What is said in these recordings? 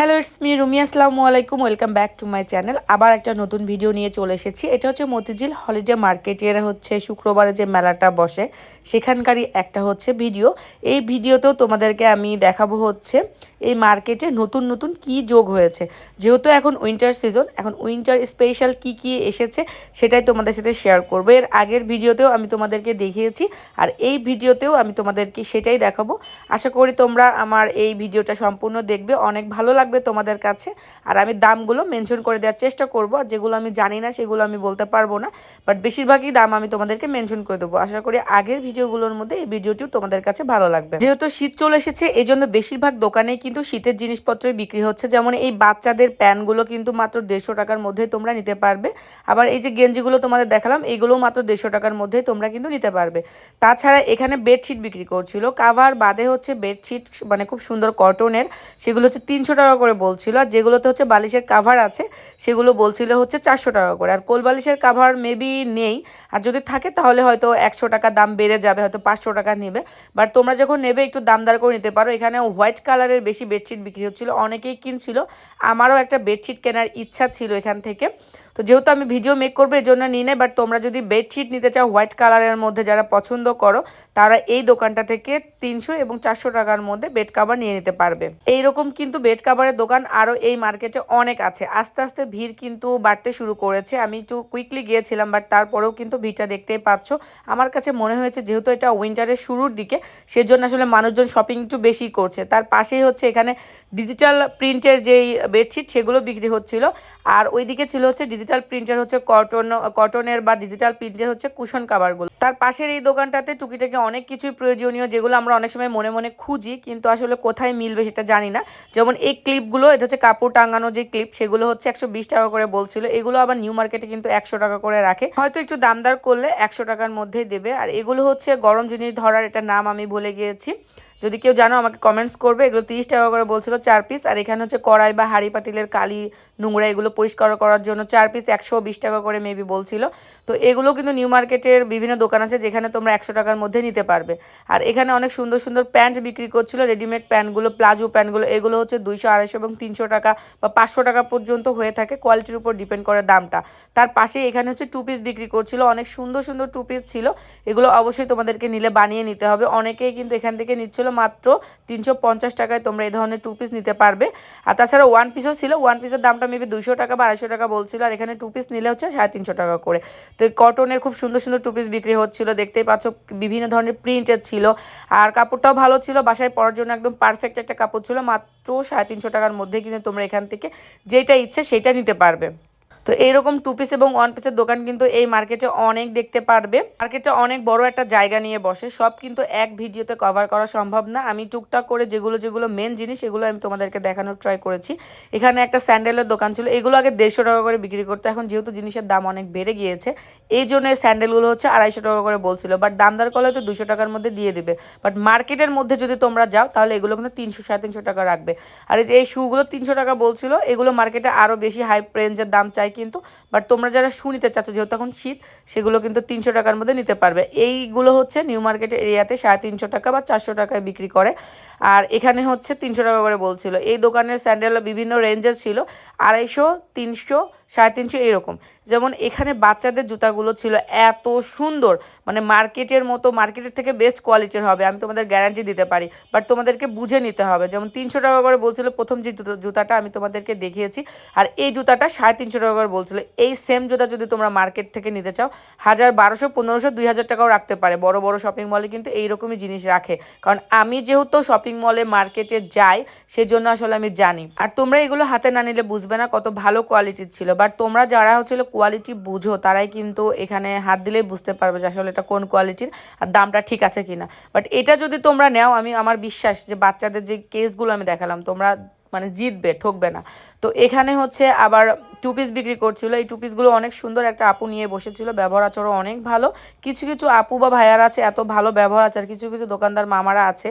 Hello it's me Rumi আসসালামু আলাইকুম welcome back to my channel আবার একটা নতুন ভিডিও নিয়ে চলে এসেছি। এটা হচ্ছে মতিঝিল হলিডে মার্কেটের হচ্ছে শুক্রবারে যে মেলাটা বসে, সেখানকারই একটা হচ্ছে ভিডিও এই ভিডিওতেও তোমাদেরকে আমি দেখাবো হচ্ছে এই মার্কেটে নতুন নতুন কি যোগ হয়েছে। যেহেতু এখন উইন্টার সিজন এখন উইন্টার স্পেশাল কি কি এসেছে সেটাই তোমাদের সাথে শেয়ার করব। এর আগের ভিডিওতেও আমি তোমাদেরকে দেখিয়েছি, আর এই ভিডিওতেও আমি তোমাদেরকে সেটাই দেখাবো। আশা করি তোমরা আমার এই ভিডিওটা সম্পূর্ণ দেখবে। অনেক ভালো লাগবে। তোমাদের কাছে। আর আমি দামগুলো মেনশন করে দেওয়ার চেষ্টা করব। আর যেগুলো আমি জানি না, সেগুলো আমি বলতে পারব না। বাট বেশিরভাগই দাম আমি তোমাদেরকে মেনশন করে দেবো। আশা করি আগের ভিডিওগুলোর মধ্যে এই ভিডিওটিও তোমাদের কাছে ভালো লাগবে। যেহেতু শীত চলে এসেছে এই জন্য বেশিরভাগ দোকানেই কিন্তু শীতের জিনিসপত্রই বিক্রি হচ্ছে। যেমন এই বাচ্চাদের প্যানগুলো কিন্তু মাত্র দেড়শো টাকার মধ্যে তোমরা নিতে পারবে। আবার এই যে গেঞ্জিগুলো তোমাদের দেখালাম এইগুলোও মাত্র দেড়শো টাকার মধ্যে তোমরা কিন্তু নিতে পারবে। তাছাড়া এখানে বেডশিট বিক্রি করছিল। কাভার বাদে হচ্ছে বেডশিট মানে খুব সুন্দর কটনের সেগুলো হচ্ছে তিনশো টাকা করে বলছিল, আর যেগুলোতে হচ্ছে বালিশের কাভার আছে, সেগুলো বলছিল হচ্ছে চারশো টাকা করে। আর কোল বালিশের কাভার মেবি নেই, আর যদি থাকে তাহলে হয়তো একশো টাকা দাম বেড়ে যাবে, হয়তো পাঁচশো টাকা নেবে। বাট তোমরা যখন নেবে, একটু দামদার করে নিতে পারো। এখানে হোয়াইট কালারের বেশি বেডশিট বিক্রি হচ্ছিল, অনেকেই কিনছিল। আমারও একটা বেডশিট কেনার ইচ্ছা ছিল এখান থেকে। তো যেহেতু আমি ভিডিও মেক করব এই জন্য নিই বাট তোমরা যদি বেডশিট নিতে চাও হোয়াইট কালারের মধ্যে যারা পছন্দ করো, তারা এই দোকানটা থেকে তিনশো এবং চারশো টাকার মধ্যে বেড কাভার নিয়ে নিতে পারবে। এইরকম কিন্তু বেড কাভারের দোকান আরও এই মার্কেটে অনেক আছে। আস্তে আস্তে ভিড় কিন্তু বাড়তে শুরু করেছে। আমি একটু কুইকলি গিয়েছিলাম বাট তারপরেও কিন্তু ভিড়টা দেখতেই পাচ্ছ। আমার কাছে মনে হয়েছে যেহেতু এটা উইন্টারের শুরুর দিকে, সেজন্য আসলে মানুষজন শপিং একটু বেশি করছে। তার পাশেই হচ্ছে এখানে ডিজিটাল প্রিন্টের যেই বেডশিট সেগুলো বিক্রি হচ্ছিল। আর ওইদিকে ছিল হচ্ছে ডিজিটাল প্রিন্টের হচ্ছে কটন কটনের বা ডিজিটাল প্রিন্টের হচ্ছে কুশন কাভারগুলো তার পাশের এই দোকানটাতে টুকিটাকি অনেক কিছুই প্রয়োজনীয়, যেগুলো আমরা অনেক সময় মনে মনে খুঁজি, কিন্তু আসলে কোথায় মিলবে সেটা জানি না। যেমন এই ক্লিপগুলো এটা হচ্ছে কাপড় টাঙানো যে ক্লিপ সেগুলো হচ্ছে একশো বিশ টাকা করে বলছিল। এগুলো আবার নিউ মার্কেটে কিন্তু একশো টাকা করে রাখে। হয়তো একটু দামদার করলে একশো টাকার মধ্যে দেবে। আর এগুলো হচ্ছে গরম জিনিস ধরার এটা নাম আমি ভুলে গিয়েছি। যদি কেউ জানো, আমাকে কমেন্টস করবে, এগুলো তিরিশ টাকা করে বলছিল চার পিস আর এখানে হচ্ছে কড়াই বা হাঁড়ি পাতিলের কালি নোংরা, এগুলো পরিষ্কার করার জন্য চার পিস একশো বিশ টাকা করে মেবি বলছিল। তো এগুলো কিন্তু নিউ মার্কেটের বিভিন্ন দোকান আছে, যেখানে তোমরা একশো টাকার মধ্যে নিতে পারবে। আর এখানে অনেক সুন্দর সুন্দর প্যান্ট বিক্রি করছিল রেডিমেড প্যান্টগুলো প্লাজো প্যান্টগুলো এগুলো হচ্ছে দুইশো, আড়াইশো এবং তিনশো টাকা বা পাঁচশো টাকা পর্যন্ত হয়ে থাকে কোয়ালিটির উপর ডিপেন্ড করে দামটা। তার পাশে এখানে হচ্ছে টু পিস বিক্রি করছিল, অনেক সুন্দর সুন্দর টু পিস ছিল, এগুলো অবশ্যই তোমাদেরকে নিলে বানিয়ে নিতে হবে। অনেকেই কিন্তু এখান থেকে নিচ্ছিল মাত্র তিনশো পঞ্চাশ টাকায় তোমরা এই ধরনের টু পিস নিতে পারবে। আর তাছাড়া ওয়ান পিসও ছিল ওয়ান পিসের দামটা মেবি দুইশো টাকা বা আড়াইশো টাকা বলছিল, আর এখানে টু পিস নিলে হচ্ছে সাড়ে তিনশো টাকা করে। তো এই কটনের খুব সুন্দর সুন্দর টু পিস বিক্রি হচ্ছিল, দেখতেই পাচ্ছ বিভিন্ন ধরনের প্রিন্টের ছিল। আর কাপড়টাও ভালো ছিল, বাসায় পরার জন্য একদম পারফেক্ট একটা কাপড় ছিল, মাত্র সাড়ে তিনশো টাকার মধ্যে কিন্তু তোমরা এখান থেকে যেটা ইচ্ছে সেটা নিতে পারবে। তো এইরকম টু পিস এবং ওয়ান পিসের দোকান কিন্তু এই মার্কেটে অনেক দেখতে পারবে। মার্কেটটা অনেক বড় একটা জায়গা নিয়ে বসে। সব কিন্তু এক ভিডিওতে কভার করা সম্ভব না। আমি টুকটাক করে যেগুলো যেগুলো মেন জিনিস, এগুলো আমি তোমাদেরকে দেখানোর ট্রাই করেছি। এখানে একটা স্যান্ডেলের দোকান ছিল। এগুলো আগে দেড়শো টাকা করে বিক্রি করতো। এখন যেহেতু জিনিসের দাম অনেক বেড়ে গিয়েছে, এই জন্য স্যান্ডেলগুলো হচ্ছে আড়াইশো টাকা করে বলছিল। বাট দামদার কলে তো দুশো টাকার মধ্যে দিয়ে দেবে। বাট মার্কেটের মধ্যে যদি তোমরা যাও, তাহলে এগুলো কিন্তু তিনশো, সাড়ে তিনশো টাকা রাখবে। আর এই যে এই শুগুলো তিনশো টাকা বলছিল, এগুলো মার্কেটে আরও বেশি হাই রেঞ্জের দাম চাই কিন্তু বাট তোমরা যারা শু নিতে চাচ্ছ, যেহেতু এখন শীত, সেগুলো কিন্তু তিনশো টাকার মধ্যে নিতে পারবে। এইগুলো হচ্ছে নিউ মার্কেট এরিয়াতে সাড়ে তিনশো টাকা বা চারশো টাকায় বিক্রি করে। আর এখানে হচ্ছে তিনশো টাকা করে বলছিল। এই দোকানের স্যান্ডেল বিভিন্ন রেঞ্জের ছিল। আড়াইশো, তিনশো, সাড়ে তিনশো এরকম যেমন এখানে বাচ্চাদের জুতাগুলো ছিল এত সুন্দর। মানে মার্কেটের মতো, মার্কেটের থেকে বেস্ট কোয়ালিটির হবে, আমি তোমাদের গ্যারান্টি দিতে পারি। বাট তোমাদেরকে বুঝে নিতে হবে, যেমন তিনশো টাকা করে বলছিল প্রথম যে জুতাটা আমি তোমাদেরকে দেখিয়েছি। আর এই জুতাটা সাড়ে তিনশো টাকা করে বলছিল। এই সেম জুতা যদি তোমরা মার্কেট থেকে নিতে চাও, হাজার বারোশো, পনেরোশো, দুই হাজার টাকাও রাখতে পারে। বড় বড় শপিং মলে কিন্তু এইরকমই জিনিস রাখে। কারণ আমি যেহেতু শপিং মলে মার্কেটে যাই, সেজন্য আসলে আমি জানি। আর তোমরা এগুলো হাতে না নিলে বুঝবে না কত ভালো কোয়ালিটির ছিল। বাট তোমরা যারা হচ্ছিল কোয়ালিটি বুঝো, তারাই কিন্তু এখানে হাত দিলেই বুঝতে পারবে যে আসলে এটা কোন কোয়ালিটির আর দামটা ঠিক আছে কিনা। বাট এটা যদি তোমরা নেও, আমি, আমার বিশ্বাস যে বাচ্চাদের যে কেসগুলো আমি দেখালাম, তোমরা মানে জিতবে, ঠকবে না। তো এখানে হচ্ছে আবার টু পিস বিক্রি করছিল। এই টু পিসগুলো অনেক সুন্দর একটা আপু নিয়ে বসেছিল। ব্যবহার আচরণ অনেক ভালো। কিছু কিছু আপু বা ভাইয়ার আছে, এত ভালো ব্যবহার আচার কিছু কিছু দোকানদার মামারা আছে,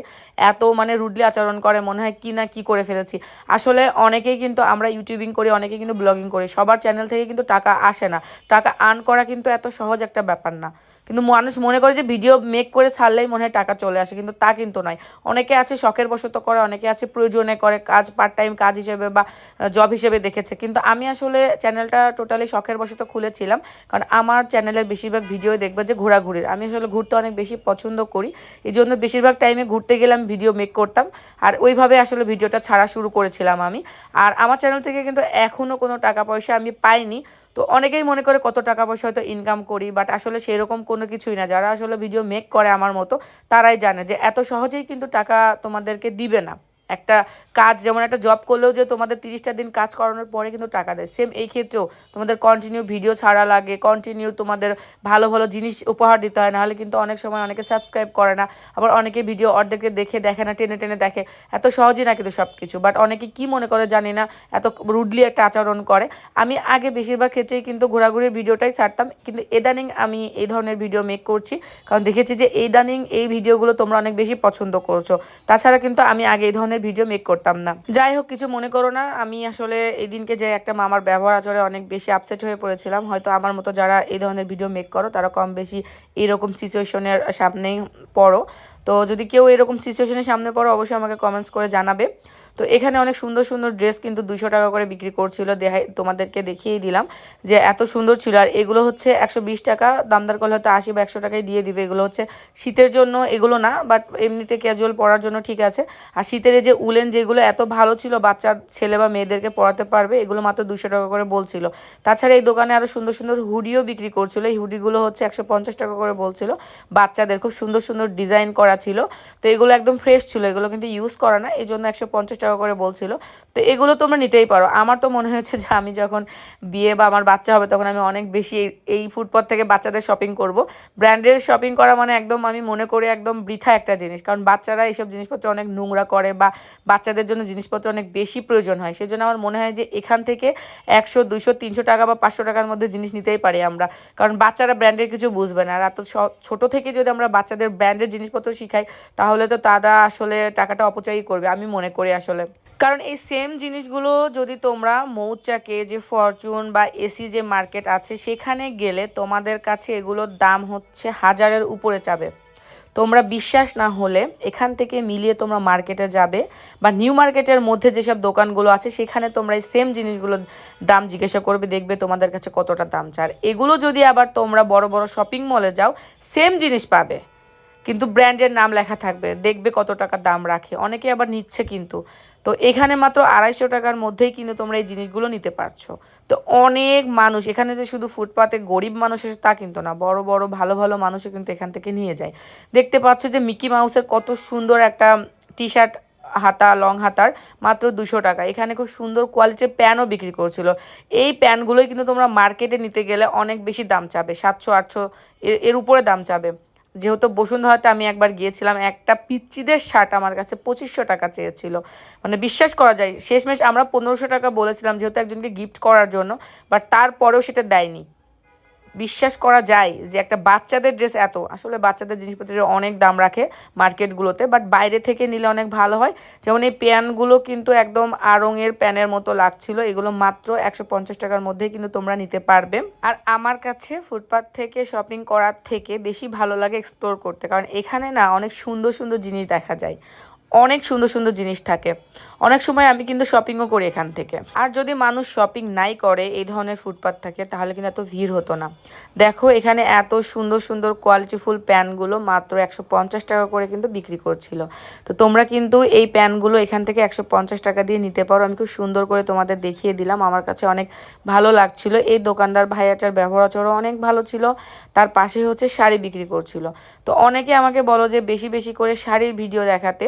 এত মানে রুডলি আচরণ করে। মনে হয় কি না কি করে ফেলেছি। আসলে অনেকেই কিন্তু আমরা ইউটিউবিং করি অনেকেই কিন্তু ব্লগিং করি। সবার চ্যানেল থেকে কিন্তু টাকা আসে না। টাকা আর্ন করা কিন্তু এত সহজ একটা ব্যাপার না। কিন্তু মানুষ মনে করে যে ভিডিও মেক করে ছাড়লেই মনে হয় টাকা চলে আসে, কিন্তু তা কিন্তু নয়। অনেকে আছে শখের বশত করে, অনেকে আছে প্রয়োজনে করে, কাজ পার্ট টাইম কাজ হিসেবে বা জব হিসেবে দেখেছে। কিন্তু আমি আসলে চ্যানেলটা টোটালি শখের বশত খুলেছিলাম, কারণ আমার চ্যানেলের বেশিরভাগ ভিডিও দেখবে যে ঘোরাঘুরির। আমি আসলে ঘুরতে অনেক বেশি পছন্দ করি এই জন্য বেশিরভাগ টাইমে ঘুরতে গেলাম ভিডিও মেক করতাম। আর ওইভাবে আসলে ভিডিওটা ছাড়া শুরু করেছিলাম আমি। আর আমার চ্যানেল থেকে কিন্তু এখনও কোনো টাকা পয়সা আমি পাইনি। তো অনেকেই মনে করে কত টাকা পয়সা হয়তো ইনকাম করি বাট আসলে সেরকম কোনো কিছুই না। যারা আসলে ভিডিও মেক করে আমার মতো, তারাই জানে যে এত সহজেই কিন্তু টাকা তোমাদেরকে দিবে না। একটা কাজ, যেমন একটা জব করলেও যে তোমাদের তিরিশটা দিন কাজ করানোর পরে কিন্তু টাকা দেয়। সেম এই ক্ষেত্রেও তোমাদের কন্টিনিউ ভিডিও ছাড়া লাগে কন্টিনিউ তোমাদের ভালো ভালো জিনিস উপহার দিতে হয়, নাহলে কিন্তু অনেক সময় অনেকে সাবস্ক্রাইব করে না, আবার অনেকে ভিডিও অর্ধেকে দেখে দেখে না, টেনে টেনে দেখে। এত সহজই না কিন্তু সব কিছু বাট অনেকে কি মনে করে জানি না, এত রুডলি একটা আচরণ করে। আমি আগে বেশিরভাগ ক্ষেত্রেই কিন্তু ঘোরাঘুরির ভিডিওটাই ছাড়তাম, কিন্তু এদানিং আমি এই ধরনের ভিডিও মেক করছি, কারণ দেখেছি যে এদানিং এই ভিডিওগুলো তোমরা অনেক বেশি পছন্দ করছ। তাছাড়া কিন্তু আমি আগে এই ধরনের ভিডিও মেক করতাম না। যাই হোক, কিছু মনে করো না, আমি আসলে এই দিনকে যে একটা মামার ব্যবহার আচরে অনেক বেশি আপসেট হয়ে পড়েছিলাম। হয়তো আমার মতো যারা এই ধরনের ভিডিও মেক করো, তারা কম বেশি এরকম সিচুয়েশনের সামনেই পড়ো। তো যদি কেউ এরকম সিচুয়েশনের সামনে পড়ো, অবশ্যই আমাকে কমেন্টস করে জানাবে। তো এখানে অনেক সুন্দর সুন্দর ড্রেস কিন্তু দুশো টাকা করে বিক্রি করছিল। দেখাই, তোমাদেরকে দেখিয়েই দিলাম যে এত সুন্দর ছিল। আর এগুলো হচ্ছে একশো বিশ টাকা, দামদার করলে হয়তো আশি বা একশো টাকায় দিয়ে দিবে। এগুলো হচ্ছে শীতের জন্য এগুলো না বাট এমনিতে ক্যাজুয়াল পরার জন্য ঠিক আছে। আর শীতের যে উলেন যেগুলো এত ভালো ছিল, বাচ্চা, ছেলে বা মেয়েদেরকে পড়াতে পারবে, এগুলো মাত্র দুশো টাকা করে বলছিল। তাছাড়া এই দোকানে আরও সুন্দর সুন্দর হুডিও বিক্রি করছিল। এই হুডিগুলো হচ্ছে একশো পঞ্চাশ টাকা করে বলছিল। বাচ্চাদের খুব সুন্দর সুন্দর ডিজাইন করা ছিল। তো এগুলো একদম ফ্রেশ ছিল, এগুলো কিন্তু ইউজ করা না এই জন্য একশো পঞ্চাশ টাকা করে বলছিল। তো এগুলো তোমরা নিতেই পারো। আমার তো মনে হয়েছে যে আমি যখন বিয়ে বা আমার বাচ্চা হবে তখন আমি অনেক বেশি এই ফুটপথ থেকে বাচ্চাদের শপিং করব। ব্র্যান্ডের শপিং করা মানে একদম আমি মনে করি একদম বৃথা একটা জিনিস। কারণ বাচ্চারা এইসব জিনিসপত্র অনেক নোংরা করে বা বাচ্চাদের জন্য জিনিসপত্র অনেক বেশি প্রয়োজন হয়। সেজন্য আমার মনে হয় যে এখান থেকে একশো দুশো তিনশো টাকা বা পাঁচশো টাকার মধ্যে জিনিস নিতেই পারি আমরা। কারণ বাচ্চারা ব্র্যান্ডের কিছু বুঝবে না। আর এত ছোটো থেকে যদি আমরা বাচ্চাদের ব্র্যান্ডের জিনিসপত্র শিখাই তাহলে তো তারা আসলে টাকাটা অপচয়ই করবে, আমি মনে করি আসলে। কারণ এই সেম জিনিসগুলো যদি তোমরা মৌচাকে যে ফরচুন বা এসি যে মার্কেট আছে, সেখানে গেলে তোমাদের কাছে এগুলোর দাম হচ্ছে হাজারের উপরে যাবে। তোমরা বিশ্বাস না হলে এখান থেকে মিলিয়ে তোমরা মার্কেটে যাবে বা নিউ মার্কেটের মধ্যে যেসব দোকানগুলো আছে, সেখানে তোমরা এই সেম জিনিসগুলোর দাম জিজ্ঞাসা করবে, দেখবে তোমাদের কাছে কতটা দাম চার এগুলো যদি আবার তোমরা বড় বড় শপিং মলে যাও সেম জিনিস পাবে। কিন্তু ব্র্যান্ডের নাম লেখা থাকবে, দেখবে কত টাকা দাম রাখে। অনেকে আবার নিচ্ছে কিন্তু। তো এখানে মাত্র আড়াইশো টাকার মধ্যেই কিন্তু তোমরা এই জিনিসগুলো নিতে পারছ। তো অনেক মানুষ, এখানে যে শুধু ফুটপাতে গরিব মানুষ তা কিন্তু না, বড় বড় ভালো ভালো মানুষও কিন্তু এখান থেকে নিয়ে যায়। দেখতে পাচ্ছ যে মিকি মাউসের কত সুন্দর একটা টি শার্ট হাতা, লং হাতার, মাত্র দুশো টাকা। এখানে খুব সুন্দর কোয়ালিটির প্যানও বিক্রি করছিল। এই প্যানগুলোই কিন্তু তোমরা মার্কেটে নিতে গেলে অনেক বেশি দাম চাবে, সাতশো, আটশো এর উপরে দাম চাবে। যেহেতু বসুন্ধরাতে আমি একবার গিয়েছিলাম, একটা পিচ্চিদের শার্ট আমার কাছে পঁচিশশো টাকা চেয়েছিল। মানে বিশ্বাস করা যায়, শেষমেশ আমরা পনেরোশো টাকা বলেছিলাম যেহেতু একজনকে গিফট করার জন্য বাট তারপরেও সেটা দেয়নি। বিশ্বাস করা যায় যে একটা বাচ্চাদের ড্রেস এত। আসলে বাচ্চাদের জিনিসপত্রের অনেক দাম রাখে মার্কেটগুলোতে বাট বাইরে থেকে নিলে অনেক ভালো হয়। যেমন এই প্যানগুলো কিন্তু একদম আড়ঙের প্যানের মতো লাগছিল। এগুলো মাত্র একশো পঞ্চাশ টাকার মধ্যে কিন্তু তোমরা নিতে পারবে। আর আমার কাছে ফুটপাথ থেকে শপিং করার থেকে বেশি ভালো লাগে এক্সপ্লোর করতে। কারণ এখানে না অনেক সুন্দর সুন্দর জিনিস দেখা যায়। অনেক সুন্দর সুন্দর জিনিস থাকে। অনেক সময় আমি কিন্তু শপিংও করি এখান থেকে। আর যদি মানুষ শপিং নাই করে, এই ধরনের ফুটপাথ থাকে, তাহলে কিন্তু এত ভিড় হতো না। দেখো, এখানে এত সুন্দর সুন্দর কোয়ালিটিফুল প্যানগুলো মাত্র একশো পঞ্চাশ টাকা করে কিন্তু বিক্রি করছিল। তো তোমরা কিন্তু এই প্যানগুলো এখান থেকে একশো পঞ্চাশ টাকা দিয়ে নিতে পারো। আমি খুব সুন্দর করে তোমাদের দেখিয়ে দিলাম। আমার কাছে অনেক ভালো লাগছিল। এই দোকানদার ভাইয়াচার ব্যবহার আচরণ অনেক ভালো ছিল, তার পাশে হচ্ছে শাড়ি বিক্রি করছিল। তো অনেকে আমাকে বলো যে, বেশি বেশি করে শাড়ির ভিডিও দেখাতে।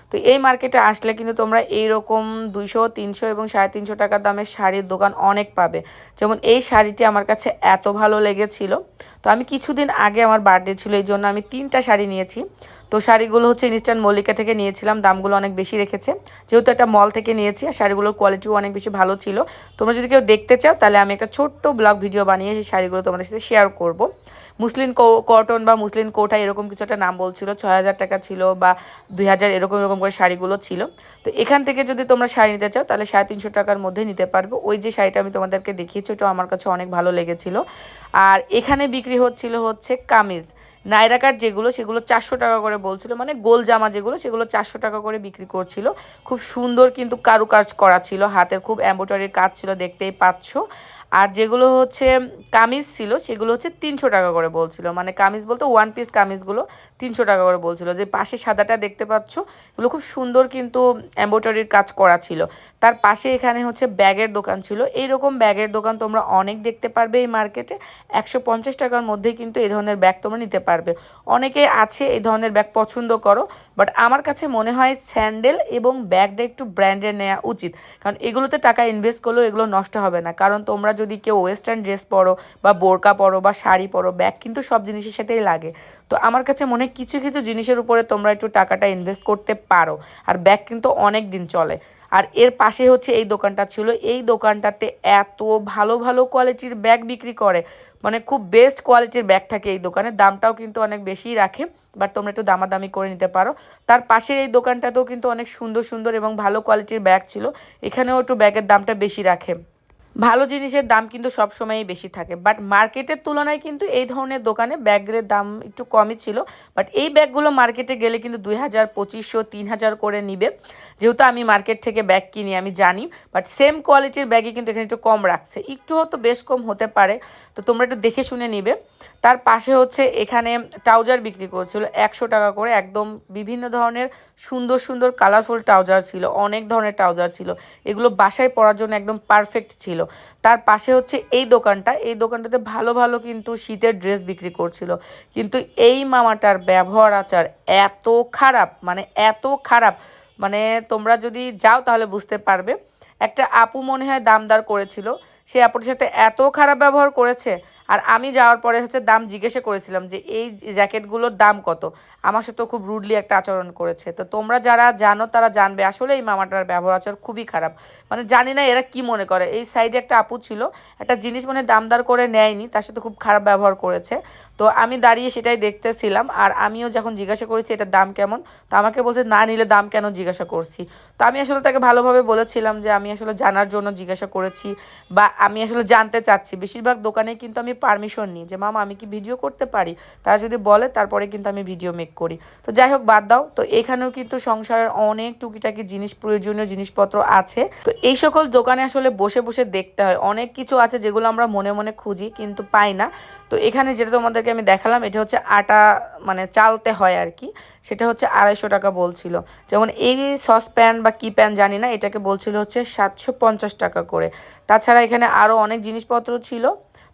তো এই মার্কেটে আসলে কিন্তু তোমরা এইরকম দুইশো, তিনশো এবং সাড়ে তিনশো টাকার দামের শাড়ির দোকান অনেক পাবে। যেমন এই শাড়িটি আমার কাছে এত ভালো লেগেছিল। তো আমি কিছুদিন আগে আমার বার্থডে ছিল, এই জন্য আমি তিনটা শাড়ি নিয়েছি। তো শাড়িগুলো হচ্ছে ইনস্ট্যান্ট মল্লিকা থেকে নিয়েছিলাম, দামগুলো অনেক বেশি রেখেছে। যেহেতু একটা মল থেকে নিয়েছি, আর শাড়িগুলোর কোয়ালিটিও অনেক বেশি ভালো ছিল। তোমরা যদি কেউ দেখতে চাও, তাহলে আমি একটা ছোট্ট ব্লগ ভিডিও বানিয়ে সেই শাড়িগুলো তোমাদের সাথে শেয়ার করব। মুসলিম কটন বা মুসলিম কোটা এরকম কিছু একটা নাম বলছিল, ছয় হাজার টাকা ছিল বা দুই হাজার, এরকম এরকম করে শাড়িগুলো ছিল। তো এখান থেকে যদি তোমরা শাড়ি নিতে চাও, তাহলে সাড়ে তিনশো টাকার মধ্যে নিতে পারবে। ওই যে শাড়িটা আমি তোমাদেরকে দেখিয়েছি ওটা আমার কাছে অনেক ভালো লেগেছিল। আর এখানে বিক্রি হচ্ছিল হচ্ছে কামিজ। নাইরাকার যেগুলো, সেগুলো চারশো টাকা করে বলছিল মানে গোল জামা যেগুলো, সেগুলো চারশো টাকা করে বিক্রি করছিল। খুব সুন্দর কিন্তু কারুকাজ করা ছিল, হাতের খুব এম্ব্রয়ডারির কাজ ছিল, দেখতেই পাচ্ছ। আর যেগুলো হচ্ছে কামিজ ছিল, সেগুলো হচ্ছে তিনশো টাকা করে বলছিল। মানে কামিজ বলতে ওয়ান পিস কামিজগুলো তিনশো টাকা করে বলছিল। যে পাশে সাদাটা দেখতে পাচ্ছ, এগুলো খুব সুন্দর কিন্তু এম্ব্রয়ডারির কাজ করা ছিল। তার পাশে এখানে হচ্ছে ব্যাগের দোকান ছিল। এইরকম ব্যাগের দোকান তোমরা অনেক দেখতে পারবে এই মার্কেটে। একশো পঞ্চাশ টাকার মধ্যেই কিন্তু এই ধরনের ব্যাগ তোমরা নিতে পারবে। অনেকে আছে এই ধরনের ব্যাগ পছন্দ করো বাট আমার কাছে মনে হয় স্যান্ডেল এবং ব্যাগটা একটু ব্র্যান্ডের নেওয়া উচিত। কারণ এগুলোতে টাকা ইনভেস্ট করলেও এগুলো নষ্ট হবে না। কারণ তোমরা যদি কেউ ওয়েস্টার্ন ড্রেস পরো বা বোরকা পরো বা শাড়ি পরো, ব্যাগ কিন্তু সব জিনিসের সাথেই লাগে। তো আমার কাছে মনে কিছু কিছু জিনিসের উপরে তোমরা একটু টাকাটা ইনভেস্ট করতে পারো। আর ব্যাগ কিন্তু অনেক দিন চলে। আর এর পাশে হচ্ছে এই দোকানটা ছিল। এই দোকানটাতে এত ভালো ভালো কোয়ালিটির ব্যাগ বিক্রি করে। মানে খুব বেস্ট কোয়ালিটির ব্যাগ থাকে এই দোকানে। দামটাও কিন্তু অনেক বেশিই রাখে বাট তোমরা একটু দামাদামি করে নিতে পারো। তার পাশের এই দোকানটাতেও কিন্তু অনেক সুন্দর সুন্দর এবং ভালো কোয়ালিটির ব্যাগ ছিল। এখানেও একটু ব্যাগের দামটা বেশি রাখে। ভালো জিনিসের দাম কিন্তু সবসময়ই বেশি থাকে। বাট মার্কেটের তুলনায় কিন্তু এই ধরনের দোকানে ব্যাগের দাম একটু কমই ছিল। বাট এই ব্যাগগুলো মার্কেটে গেলে কিন্তু দুই হাজার, পঁচিশশো, তিন হাজার করে নিবে। যেহেতু আমি মার্কেট থেকে ব্যাগ কিনি, আমি জানি। বাট সেম কোয়ালিটির ব্যাগে কিন্তু এখানে একটু কম রাখছে। একটু হয়তো বেশ কম হতে পারে। তো তোমরা একটু দেখে শুনে নিবে। তার পাশে হচ্ছে এখানে ট্রাউজার বিক্রি করছিল একশো টাকা করে। একদম বিভিন্ন ধরনের সুন্দর সুন্দর কালারফুল ট্রাউজার ছিল। অনেক ধরনের ট্রাউজার ছিল। এগুলো বাসায় পরার জন্য একদম পারফেক্ট ছিল। তার পাশে হচ্ছে এই দোকানটা। এই দোকানটাতে ভালো ভালো কিন্তু শীতের ড্রেস বিক্রি করছিল। কিন্তু এই মামাটার ব্যবহার আচার এত খারাপ মানে এত খারাপ। মানে তোমরা যদি যাও তাহলে বুঝতে পারবে। একটা আপু মনে হয় দামদার করেছিল। সে আপুর সাথে এত খারাপ ব্যবহার করেছে। আর আমি যাওয়ার পরে হচ্ছে দাম জিজ্ঞাসা করেছিলাম যে, এই জ্যাকেটগুলোর দাম কত? আমার সাথেও খুব রুডলি একটা আচরণ করেছে। তো তোমরা যারা জানো, তারা জানবে আসলে এই মামাটার ব্যবহার আচরণ খুবই খারাপ। মানে জানি না এরা কি মনে করে। এই সাইডে একটা আপু ছিল, একটা জিনিস মানে দামদার করে নেয়নি, তার সাথে খুব খারাপ ব্যবহার করেছে। তো আমি দাঁড়িয়ে সেটাই দেখতেছিলাম। আর আমিও যখন জিজ্ঞাসা করেছি, এটার দাম কেমন? তো আমাকে বলছে, না নিলে দাম কেন জিজ্ঞাসা করছি? তো আমি আসলে তাকে ভালোভাবে বলেছিলাম যে, আমি আসলে জানার জন্য জিজ্ঞাসা করেছি বা আমি আসলে জানতে চাচ্ছি। বেশিরভাগ দোকানে কিন্তু আমি পারমিশন নিই যে, মামা, আমি কি ভিডিও করতে পারি? তারা যদি বলে, তারপরে কিন্তু আমি ভিডিও মেক করি। তো যাই হোক, বাদ দাও। তো এখানেও কিন্তু সংসারের অনেক টুকিটাকি জিনিস, প্রয়োজনীয় জিনিসপত্র আছে। তো এই সকল দোকানে আসলে বসে বসে দেখতে হয়। অনেক কিছু আছে যেগুলো আমরা মনে মনে খুঁজি কিন্তু পাই না। তো এখানে যেটা তোমাদেরকে আমি দেখালাম, এটা হচ্ছে আটা মানে চালতে হয় আর কি সেটা হচ্ছে আড়াইশো টাকা বলছিল। যেমন এই সসপ্যান বা কি প্যান জানি না, এটাকে বলছিল হচ্ছে সাতশো পঞ্চাশ টাকা করে। তাছাড়া এখানে আরও অনেক জিনিসপত্র ছিল।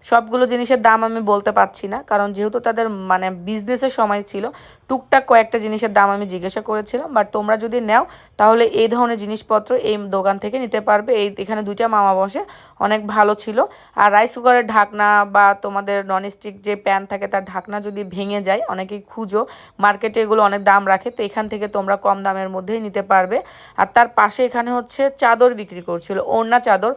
সবগুলো জিনিসের দাম আমি বলতে পারছি না, কারণ যেহেতু তাদের মানে বিজনেসের সময় ছিল, টুকটাক কয়েকটা জিনিসের দাম আমি জিজ্ঞাসা করেছিলাম বাট তোমরা যদি নেও, তাহলে এই ধরনের জিনিসপত্র এই দোকান থেকে নিতে পারবে। এই এখানে দুইটা মামা বসে অনেক ভালো ছিল। আর রাইস কুকারের ঢাকনা বা তোমাদের ননস্টিক যে প্যান থাকে, তার ঢাকনা যদি ভেঙে যায়, অনেকেই খুঁজো মার্কেটে এগুলো অনেক দাম রাখে, তো এখান থেকে তোমরা কম দামের মধ্যেই নিতে পারবে। আর তার পাশে এখানে হচ্ছে চাদর বিক্রি করছিল, ওড়না চাদর,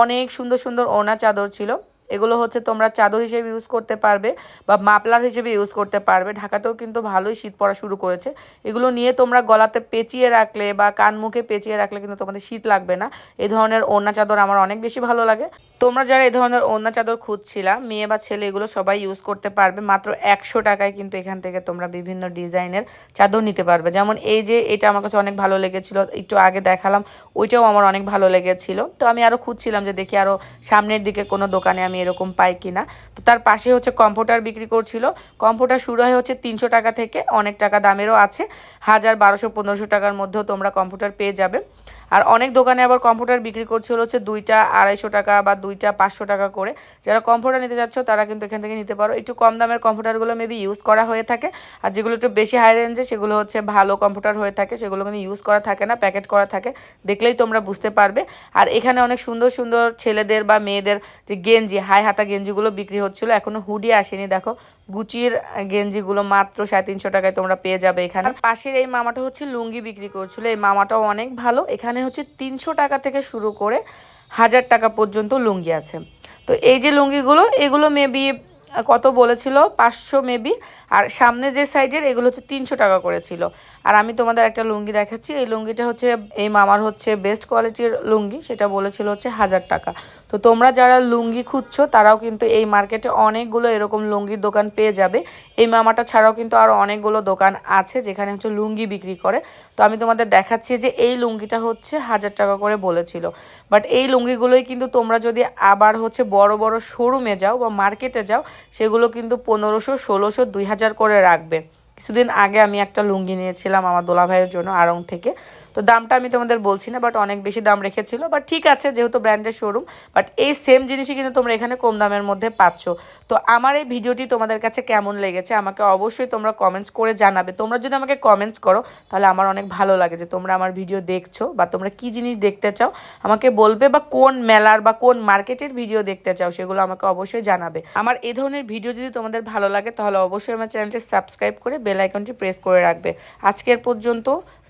অনেক সুন্দর সুন্দর ওড়না চাদর ছিল। এগুলো হচ্ছে তোমরা চাদর হিসেবে ইউজ করতে পারবে বা মাপলার হিসেবে ইউজ করতে পারবে। ঢাকাতেও কিন্তু ভালোই শীত পড়া শুরু করেছে। এগুলো নিয়ে তোমরা গলাতে পেঁচিয়ে রাখলে বা কান মুখে পেঁচিয়ে রাখলে কিন্তু তোমাদের শীত লাগবে না। এ ধরনের ওড়না চাদর আমার অনেক বেশি ভালো লাগে। তোমরা যারা এই ধরনের ওড়না চাদর খুঁজছিলা, মেয়ে বা ছেলে এগুলো সবাই ইউজ করতে পারবে। মাত্র একশো টাকায় কিন্তু এখান থেকে তোমরা বিভিন্ন ডিজাইনের চাদর নিতে পারবে। যেমন এই যে এটা আমার কাছে অনেক ভালো লেগেছিল, একটু আগে দেখালাম, ওইটাও আমার অনেক ভালো লেগেছিল। তো আমি আরও খুঁজছিলাম যে দেখি আরও সামনের দিকে কোনো দোকানে আমি এরকম পাই কিনা। তো তার পাশে হচ্ছে কম্পিউটার বিক্রি করছিল। কম্পোটার শুরু হয় হচ্ছে তিনশো টাকা থেকে, অনেক টাকা দামেরও আছে। হাজার বারোশো পনেরোশো টাকার মধ্যেও তোমরা কম্পিউটার পেয়ে যাবে। আর অনেক দোকানে আবার কম্পিউটার বিক্রি করছিল হচ্ছে দুইটা আড়াইশো টাকা বা দুইটা পাঁচশো টাকা করে। যারা কম্পিউটার নিতে যাচ্ছ তারা কিন্তু এখান থেকে নিতে পারো। একটু কম দামের কম্পিউটারগুলো মেবি ইউজ করা হয়ে থাকে। আর যেগুলো একটু বেশি হাই রেঞ্জে সেগুলো হচ্ছে ভালো কম্পিউটার হয়ে থাকে। সেগুলো কিন্তু ইউজ করা থাকে না প্যাকেট করা থাকে। দেখলেই তোমরা বুঝতে পারবে। আর এখানে অনেক সুন্দর সুন্দর ছেলেদের বা মেয়েদের যে গেঞ্জি হাই হাতা গেঞ্জিগুলো বিক্রি হচ্ছিল। এখনও হুডি আসেনি, দেখো। গুচির গেঞ্জিগুলো মাত্র সাড়ে তিনশো টাকায় তোমরা পেয়ে যাবে এখানে। পাশের এই মামাটা হচ্ছে লুঙ্গি বিক্রি করছিল। এই মামাটাও অনেক ভালো। এখানে হচ্ছে তিনশো টাকা থেকে শুরু করে হাজার টাকা পর্যন্ত লুঙ্গি আছে। তো এই যে লুঙ্গিগুলো, এগুলো মেবি কত বলেছিল? পাঁচশো মেবি আর সামনে যে সাইডের এগুলো হচ্ছে তিনশো টাকা করেছিল। আর আমি তোমাদের একটা লুঙ্গি দেখাচ্ছি। এই লুঙ্গিটা হচ্ছে, এই মামার হচ্ছে বেস্ট কোয়ালিটির লুঙ্গি। সেটা বলেছিল হচ্ছে হাজার টাকা। তো তোমরা যারা লুঙ্গি খুঁজছো, তারাও কিন্তু এই মার্কেটে অনেকগুলো এরকম লুঙ্গির দোকান পেয়ে যাবে। এই মামাটা ছাড়াও কিন্তু আরও অনেকগুলো দোকান আছে, যেখানে হচ্ছে লুঙ্গি বিক্রি করে। তো আমি তোমাদের দেখাচ্ছি যে এই লুঙ্গিটা হচ্ছে হাজার টাকা করে বলেছিল। বাট এই লুঙ্গিগুলোই কিন্তু তোমরা যদি আবার হচ্ছে বড় বড় শোরুমে যাও বা মার্কেটে যাও সেগুলো কিন্তু পনেরোশো, ষোলোশো, দুই হাজার করে রাখবে। কিছুদিন আগে আমি একটা লুঙ্গি নিয়েছিলাম আমার দোলাভাইয়ের জন্য আড়ং থেকে। তো দামটা আমি তোমাদের বলছি না বাট অনেক বেশি দাম রেখেছিল। বাট ঠিক আছে, যেহেতু ব্র্যান্ডের শোরুম বাট এই সেম জিনিসই কিন্তু তোমরা এখানে কম দামের মধ্যে পাচ্ছ। তো আমার এই ভিডিওটি তোমাদের কাছে কেমন লেগেছে, আমাকে অবশ্যই তোমরা কমেন্টস করে জানাবে। তোমরা যদি আমাকে কমেন্টস করো, তাহলে আমার অনেক ভালো লাগে যে তোমরা আমার ভিডিও দেখছ, বা তোমরা কি জিনিস দেখতে চাও, আমাকে বলবে বা কোন মেলার বা কোন মার্কেটের ভিডিও দেখতে চাও, সেগুলো আমাকে অবশ্যই জানাবে। আমার এই ধরনের ভিডিও যদি তোমাদের ভালো লাগে, তাহলে অবশ্যই আমার চ্যানেলটি সাবস্ক্রাইব করে বেল আইকনটি প্রেস করে রাখবে। আজকের পর্যন্ত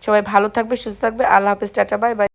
সবাই ভালো থাকবে সুস্থ থাকবে। আল্লাহ হাফিজ টাটা বাই বাই।